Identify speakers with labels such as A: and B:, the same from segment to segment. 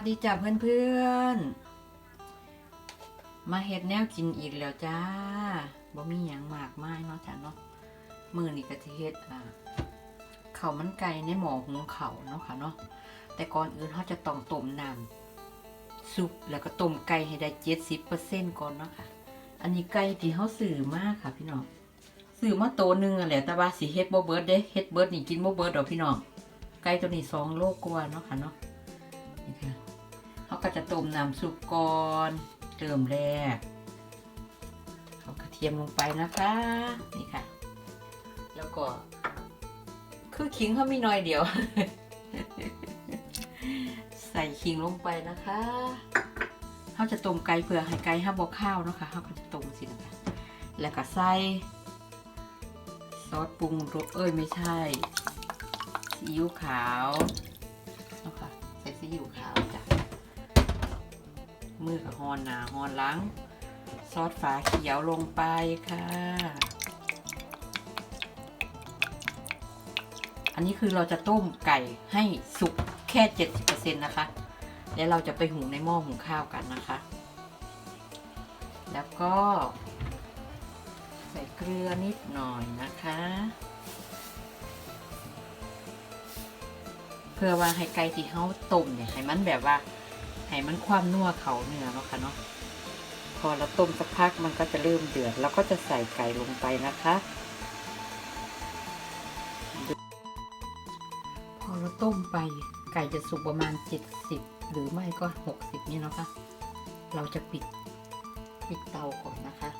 A: สดีจ้าเพื่อนๆมาเฮ็ดแนวกินอีกแล้วจ้าบ่มีหยังมากมายเนาะจ้าเนาะมือนี้ก็สิเฮ็ดอ่าข้าวมันไก่ในหม้อหุงข้าวเนาะค่ะเนาะแต่ก่อนอื่นเราจะต้องต้มน้ำซุปแล้วก็ต้มไก่ให้ได้70%ก่อนเนาะค่ะ อันนี้ไก่ที่เฮาซื้อมากค่ะ พี่น้องซื้อมาโตหนึงอะแหละแต่ว่าสิเฮ็ดบ่เบิร์ดเด้เฮ็ดเบิร์ดนี่กินบ่เบิร์ดดอกพี่น้องไก่ตัวนี้สองโลกว่าเนาะค่ะเนาะนี่ค่ะ ก็จะต้มน้ำซุปก่อนเริ่มแรกเอากระเทียมลงไปนะคะนี่ค่ะ แล้วก็ คือขิงเขามีน้อยเดียว ใส่ขิงลงไปนะคะเขาจะต้มไก่เพื่อให้ไก่ห้าบกข้าวเนาะคะเขาก็จะต้มสินะคะแล้วก็ใส่ซอสปรุงรสเอ้ยไม่ใช่ซีอิ๊วขาวเนาะคะใส่ซีอิ๊วขาว มือกับฮอนหนาฮอนหล้างซอสฝาเขียวลงไปค่ะ อันนี้คือเราจะต้มไก่ให้สุกแค่ 70%นะคะ แล้วเราจะไปหุงในหม้อหุงข้าวกันนะคะ แล้วก็ ใส่เกลือนิดหน่อยนะคะ เพื่อว่าให้ไก่ที่เขาต้มเนี่ยให้มันแบบว่า ให้มันความนัวเขาเนื้อเนาะค่ะเนาะพอเราต้มสักพักมันก็จะเริ่มเดือด แล้วก็จะใส่ไก่ลงไปนะคะ พอเราต้มไปไก่จะสุกประมาณ 70 หรือไม่ก็ 60 นี่เนาะคะเราจะปิดปิดเตาก่อนนะคะ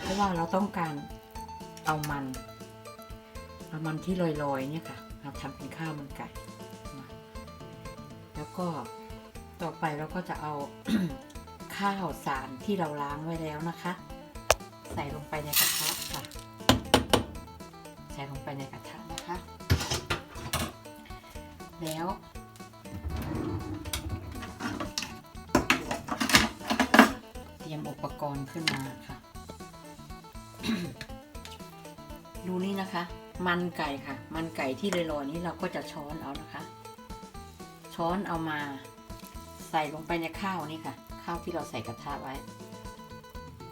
A: เพราะว่าเราต้องการเอามันเอามันที่ลอยๆเนี่ยค่ะ เราทำเป็นข้าวมันไก่แล้วก็ ต่อไปเราก็จะเอาข้าวสารที่เราล้างไว้แล้วนะคะ ใส่ลงไปในกระทะค่ะ ใส่ลงไปในกระทะนะคะ แล้วเตรียมอุปกรณ์ขึ้นมาค่ะ ดูนี่นะคะ มันไก่ค่ะ มันไก่ที่ลอยๆนี้เราก็จะช้อนเอานะคะ ช้อนเอามา ใส่ลงไปในข้าวนี่ค่ะ ข้าวที่เราใส่กระทะไว้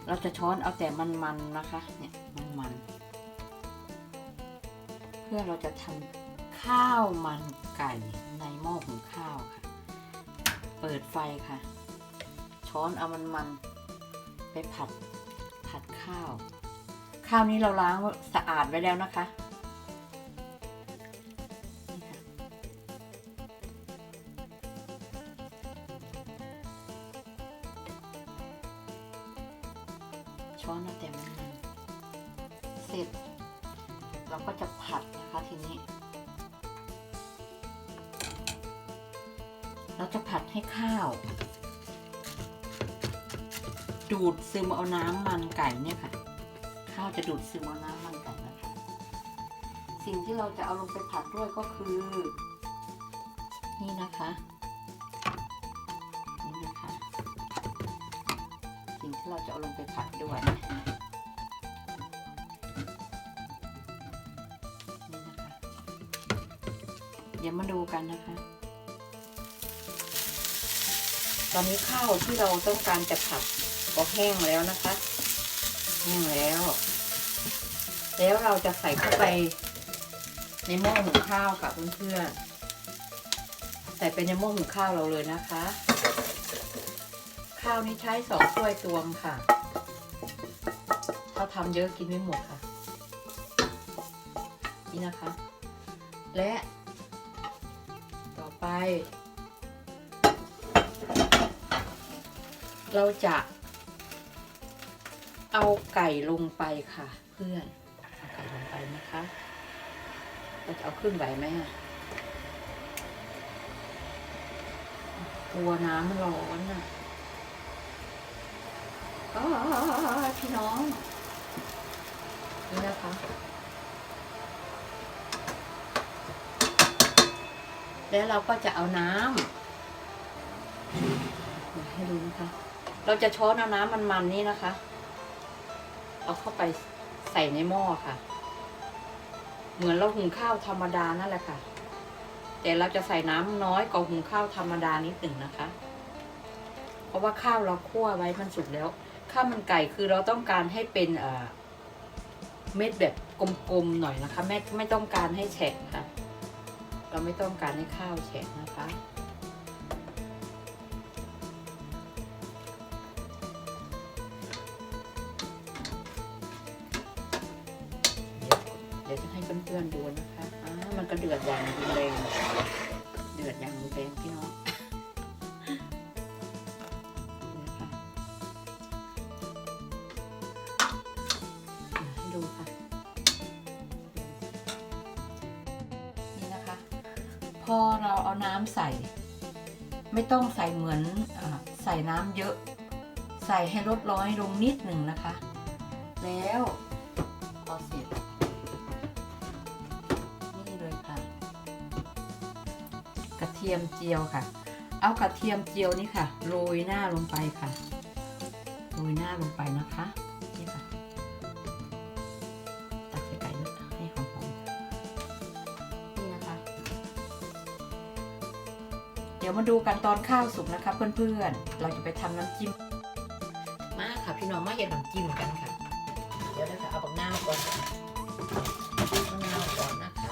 A: เราจะช้อนเอาแต่มันๆนะคะ เนี่ยมันๆเพื่อเราจะทำข้าวมันไก่ในหม้อหุงข้าวค่ะ เปิดไฟค่ะ ช้อนเอามันๆไปผัดผัดข้าว ข้าวนี้เราล้างสะอาดไว้แล้วนะคะ ช้อนเอาแต่มันเสร็จ เราก็จะผัดนะคะทีนี้ เราจะผัดให้ข้าว ดูดซึมเอาน้ำมันไก่เนี่ยค่ะ ข้าวจะดูดซึมเอาน้ำมันไก่นะคะ สิ่งที่เราจะเอาลงไปผัดด้วยก็คือ นี่นะคะ เราจะเอาลงไปผัดด้วยนี่นะคะเดี๋ยวมาดูกันนะคะ ตอนนี้ข้าวที่เราต้องการจะผัดก็แห้งแล้วนะคะ แห้งแล้ว แล้วเราจะใส่เข้าไปในหม้อหุงข้าวค่ะเพื่อนๆใส่ไปในหม้อหุงข้าวเราเลยนะคะ ข้าวนี้ใช้สองถ้วยตวงค่ะเราทำเยอะกินไม่หมดค่ะ นี่นะคะ และ ต่อไป เราจะเอาไก่ลงไปค่ะ เพื่อนเอาไก่ลงไปนะคะเราจะเอาขึ้นไหวไหมอะกลัวน้ำมันร้อนอะ พี่น้อง นี่นะคะ แล้วเราก็จะเอาน้ำเดี๋ยวให้ดูนะคะ เราจะช้อนเอาน้ำมันๆนี่นะคะ เอาเข้าไปใส่ในหม้อค่ะ เหมือนเราหุงข้าวธรรมดานั่นแหละค่ะ แต่เราจะใส่น้ำน้อยกว่าหุงข้าวธรรมดานิดหนึ่งนะคะ เพราะว่าข้าวเราคั่วไว้มันสุกแล้ว ข้าวมันไก่คือเราต้องการให้เป็นเม็ดแบบกลมๆหน่อยนะคะ ไม่ไม่ต้องการให้แฉะค่ะ เราไม่ต้องการให้ข้าวแฉะนะคะเดี๋ยวจะให้เพื่อนๆดูนะคะอ่ามันก็เดือดอย่างรุนแรง เดือดอย่างรุนแรงพี่น้อง พอเราเอาน้ำใส่ ไม่ต้องใส่เหมือนอใส่น้ำเยอะ ใส่ให้ลดร้อยลงนิดหนึ่งนะคะ แล้วพอเสร็จนี่เลยค่ะ กระเทียมเจียวค่ะ เอากระเทียมเจียวนี่ค่ะโรยหน้าลงไปค่ะโรยหน้าลงไปนะคะ ยวมาดูกันตอนข้าวสุกนะคะ เพื่อนๆ เราจะไปทำน้ำจิ้ม มาค่ะพี่น้องมาเห็นน้ำจิ้มกันค่ะ เดี๋ยวนะคะเอาบักหน้าวก่อนมะนาวก่อนนะคะ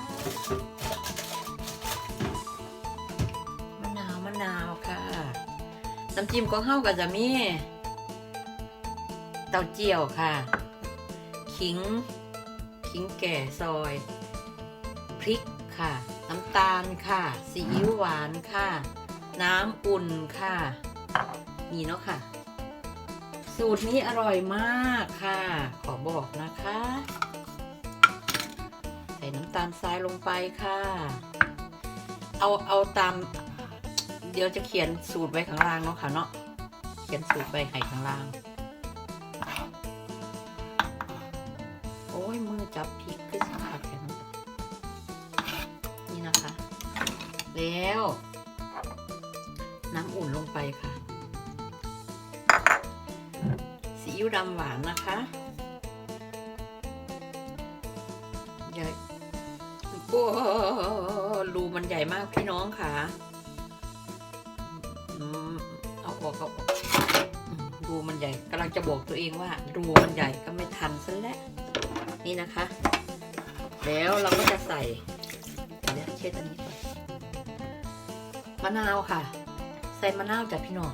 A: มะนาวมะนาวค่ะน้ำจิ้มของเฮาก็จะมีเต้าเจี้ยวค่ะ ขิง ขิงแก่ซอย พริกค่ะ น้ำตาลค่ะ ซีอิ๊วหวานค่ะ น้ำอุ่นค่ะ นี่เนาะค่ะ สูตรนี้อร่อยมากค่ะ ขอบอกนะคะ ใส่น้ำตาลทรายลงไปค่ะ เอาเอาตาม เดี๋ยวจะเขียนสูตรไว้ข้างล่างเนาะค่ะเนาะ เขียนสูตรไว้ให้ข้างล่าง โอ้ยมือจับพริกขึ้นขาดแข็งนี่นะคะ แล้ว น้ำอุ่นลงไปค่ะซีอิ๊วดำหวานนะคะใหญ่โอ้รูมันใหญ่มากพี่น้องค่ะเอาออกเอาออกรูมันใหญ่กำลังจะบอกตัวเองว่า รูมันใหญ่ก็ไม่ทันซะแล้วนี่นะคะ แล้วเราก็จะใส่เดี๋ยวเช็ดอันนี้ก่อนมะนาวค่ะ ใส่มะนาวจากพี่น้อง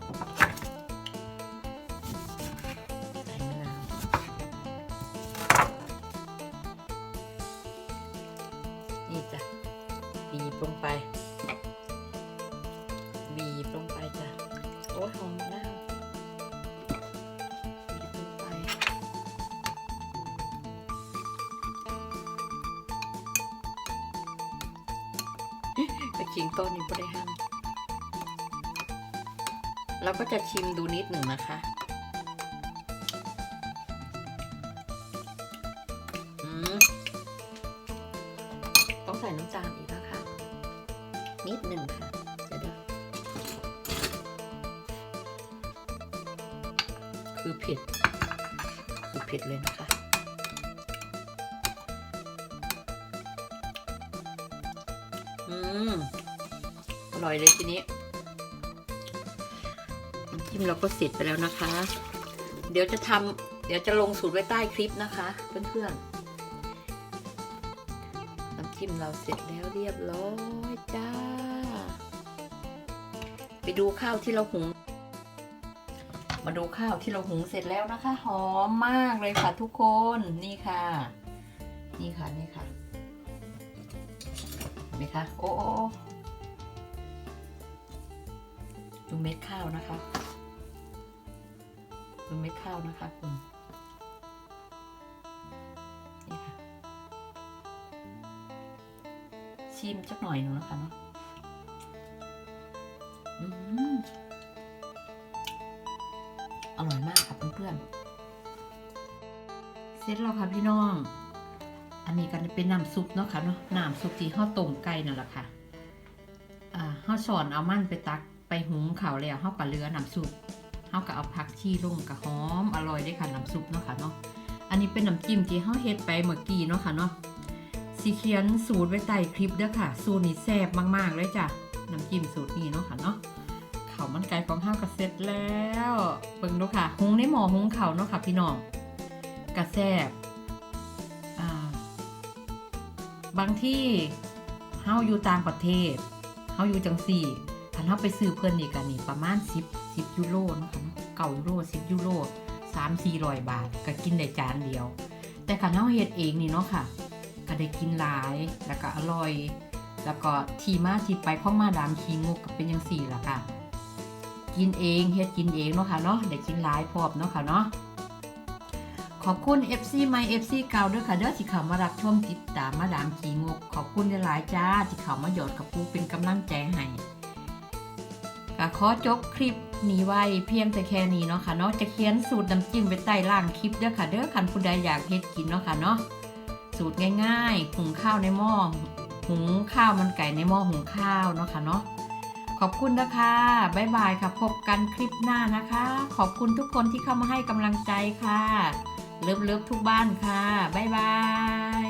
A: ใส่มะนาว นี่จ้ะ บีบลงไป บีบลงไปจ้ะ โอ้ยหอมมะนาวบีบลงไป ไปชิงต้นนี้ไม่ได้ห้าม เราก็จะชิมดูนิดหนึ่งนะคะต้องใส่น้ำตาลอีกนะคะ นิดหนึ่งค่ะเดี๋ยวเดี๋ยวคือเผ็ดคือเผ็ดเลยนะคะอืมอร่อยเลยทีนี้ จิ้มเราก็เสร็จไปแล้วนะคะ เดี๋ยวจะทำเดี๋ยวจะลงสูตรไว้ใต้คลิปนะคะเพื่อนๆน้ำจิ้มเราเสร็จแล้วเรียบร้อยจ้า ไปดูข้าวที่เราหุง มาดูข้าวที่เราหุงเสร็จแล้วนะคะ หอมมากเลยค่ะทุกคนนี่ค่ะ นี่ค่ะนี่ค่ะเห็นไหมคะโอ้โอ้โอ้ดูเม็ดข้าวนะคะ ดูเม็ดข้านะคะคุณนี่ค่ะ ชิมสักหน่อยหนึงนะคะเนาะอร่อยมากค่ะเพื่อนๆเสร็จแล้วค่ะพี่น้อง อันนี้ก็เป็นน้ำซุปเนาะค่ะเนาะ น้ำซุปที่ห่อต้มไก่นั่นแหละค่ะอ่าห่อสอนเอามันไปตักไปหุงข้าวแล้วห่อกับเรือน้ำซุป ห่อกับเอาผักชีลงกับหอมอร่อยได้ค่ะน้ำซุปเนาะค่ะเนาะ อันนี้เป็นน้ำจิ้มที่ห่อเฮ็ดไปเมื่อกี้เนาะค่ะเนาะซีสิเขียนสูตรไว้ใต้คลิปเด้อค่ะ สูตรนี้แซ่บมากๆเลยจ้ะ น้ำจิ้มสูตรนี้เนาะค่ะเนาะข้าวมันไก่ของข้าวก็เสร็จแล้วเบิ่งดูค่ะหุงในหม้อหุงข้าวเนาะค่ะ พี่น้องกระแซ่บบางที่เฮาอยู่ต่างประเทศเฮาอยู่จังสี่ถ้าเฮาไปซื้อเพิ่นนี่กันนี่ประมาณ10 10ยูโรเนาะค่ะ เนาะเก่ายูโร10ยูโร3 400บาท ก็กินได้จานเดียว แต่คันเฮาเฮ็ดเองนี่เนาะค่ะ ก็ได้กินหลายแล้วก็อร่อย แล้วก็ที่มาที่ไปของมาดามคีงกก็เป็นจังสี่ล่ะค่ะ กินเองเฮ็ดกินเองเนาะค่ะเนาะได้กินหลายพร้อมเนาะค่ะเนาะขอบคุณ FC ใหม่ FC เก่าด้วยค่ะเด้อที่เข้ามารับชมติดตามมาดามขีงก ขอบคุณหลายๆจ้าที่เข้ามาหยอดกับปูเป็นกำลังใจให้ ก็ขอจบคลิปนี้ไว้เพียงแต่แค่นี้เนาะค่ะเนาะจะเขียนสูตรน้ำจิ้มไว้ใต้ล่างคลิปเด้อค่ะเด้อคันผู้ใดอยากเฮ็ดกินเนาะค่ะเนาะสูตรง่ายๆหุงข้าวในหม้อหุงข้าวมันไก่ในหม้อหุงข้าวเนาะค่ะเนาะขอบคุณนะคะบ๊ายบายค่ะ พบกันคลิปหน้านะคะ ขอบคุณทุกคนที่เข้ามาให้กำลังใจค่ะเลิฟเลิฟทุกบ้านค่ะบ๊ายบาย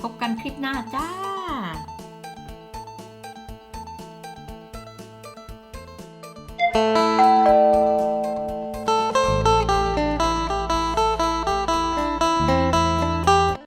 A: พบกันคลิปหน้าจ้า